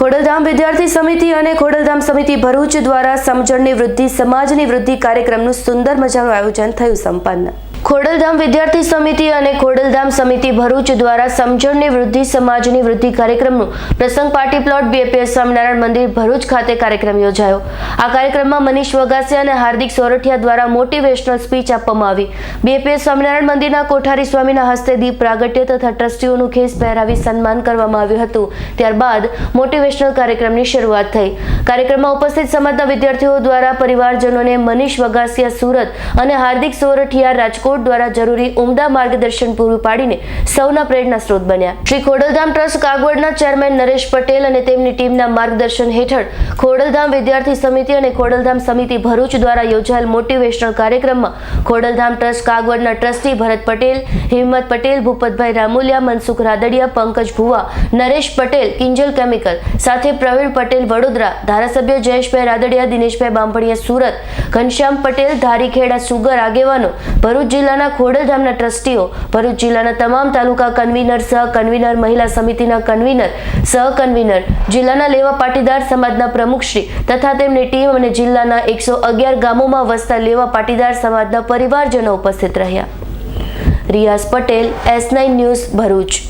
ખોડલધામ વિદ્યાર્થી સમિતિ અને ખોડલધામ સમિતિ ભરૂચ દ્વારા સમજણની વૃદ્ધિ, સમાજની વૃદ્ધિ કાર્યક્રમનું સુંદર મજાનું આયોજન થયું સંપન્ન. ખોડલધામ વિદ્યાર્થી સમિતિ અને ખોડલધામ સમિતિ ભરૂચ દ્વારા સમજણની વૃદ્ધિ, સમાજની વૃદ્ધિ કાર્યક્રમનું પ્રસંગ પાર્ટી પ્લોટ બીએપીએસ સ્વામિનારાયણ મંદિર ભરૂચ ખાતે કાર્યક્રમ યોજાયો. આ કાર્યક્રમમાં મનીષ વગાસિયા અને હાર્દિક સોરઠિયા દ્વારા મોટિવેશનલ સ્પીચ આપવામાં આવી. બીએપીએસ સ્વામિનારાયણ મંદિરના કોઠારી સ્વામીના હસ્તે દીપ પ્રાગટ્ય તથા ટ્રસ્ટીઓનું ખેસ પહેરાવી સન્માન કરવામાં આવ્યું હતું. ત્યારબાદ મોટિવેશનલ કાર્યક્રમની શરૂઆત થઈ. કાર્યક્રમમાં ઉપસ્થિત સમાજના વિદ્યાર્થીઓ દ્વારા પરિવારજનોને મનીષ વગાસિયા સુરત અને હાર્દિક સોરઠિયા રાજકોટ દ્વારા જરૂરી ઉમદા માર્ગદર્શન પૂરું પાડીને સૌના પ્રેરણા સ્ત્રોત બન્યા. શ્રી ખોડલધામ ટ્રસ્ટ કાગવડના ચેરમેન નરેશ પટેલ અને તેમની ટીમના માર્ગદર્શન હેઠળ ખોડલધામ વિદ્યાર્થી સમિતિ અને ખોડલધામ સમિતિ ભરૂચ દ્વારા યોજાયેલ મોટિવેશનલ કાર્યક્રમમાં ખોડલધામ ટ્રસ્ટ કાગવડના ટ્રસ્ટી ભરત પટેલ, હિંમત પટેલ, ભૂપતભાઈ રામુલિયા, મનસુખ રાદડિયા, પંકજ ભુવા, નરેશ પટેલ, કિંજલ કેમિકલ સાથે પ્રવીણ પટેલ વડોદરા ધારાસભ્ય જયેશભાઈ રાદડિયા, દિનેશભાઈ બાંભણિયા સુરત, ઘનશ્યામ પટેલ, ધારીખેડા સુગર આગેવાનો, ભરૂચ જિલ્લાના ખોડલધામના ટ્રસ્ટીઓ, ભરૂચ જિલ્લાના તમામ તાલુકા કન્વીનર, સહ કન્વીનર, મહિલા સમિતિના કન્વીનર, સહ કન્વીનર, જિલ્લાના લેવા પાટીદાર સમાજના પ્રમુખશ્રી તથા તેમની ટીમ અને જિલ્લાના એકસો અગિયાર ગામોમાં વસતા લેવા પાટીદાર સમાજના પરિવારજનો ઉપસ્થિત રહ્યા. Riyaz Patel, S nine news Bharuch.